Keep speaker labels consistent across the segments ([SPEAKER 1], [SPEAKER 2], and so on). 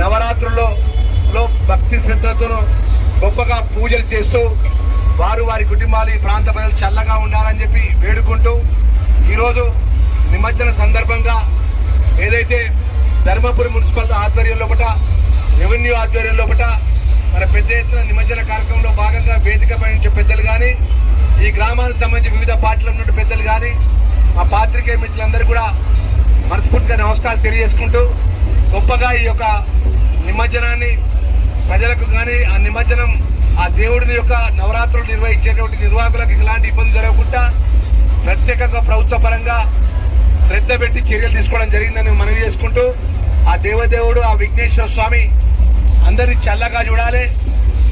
[SPEAKER 1] నవరాత్రుల్లో లో భక్తి శ్రద్ధతో గొప్పగా పూజలు చేస్తూ వారు వారి కుటుంబాలు ఈ ప్రాంత ప్రజలు చల్లగా ఉండాలని చెప్పి వేడుకుంటూ ఈరోజు నిమజ్జన సందర్భంగా ఏదైతే ధర్మపురి మున్సిపల్ ఆధ్వర్యంలో పట రెవెన్యూ ఆధ్వర్యంలో ఒకట మన పెద్ద ఎత్తున నిమజ్జన కార్యక్రమంలో భాగంగా వేదిక పై పెద్దలు కానీ ఈ గ్రామానికి సంబంధించి వివిధ పార్టీల నుండి పెద్దలు కానీ మా పాత్రికేయ మిత్రులందరూ కూడా మనస్ఫూర్తిగా నమస్కారాలు తెలియజేసుకుంటూ గొప్పగా ఈ యొక్క నిమజ్జనాన్ని ప్రజలకు కానీ ఆ నిమజ్జనం ఆ దేవుడిని యొక్క నవరాత్రులు నిర్వహించేటువంటి నిర్వాహకులకు ఎలాంటి ఇబ్బంది జరగకుండా ప్రత్యేకంగా ప్రభుత్వ పరంగా శ్రద్ధ పెట్టి చర్యలు తీసుకోవడం జరిగిందని మనవి చేసుకుంటూ ఆ దేవదేవుడు ఆ విఘ్నేశ్వర స్వామి అందరినీ చల్లగా చూడాలి.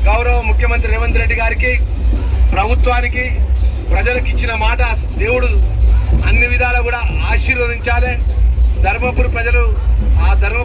[SPEAKER 1] గౌరవ ముఖ్యమంత్రి రేవంత్ రెడ్డి గారికి ప్రభుత్వానికి ప్రజలకు ఇచ్చిన మాట దేవుడు అన్ని విధాలు కూడా ఆశీర్వదించాలి. ధర్మపురి ప్రజలు ఆ ధర్మ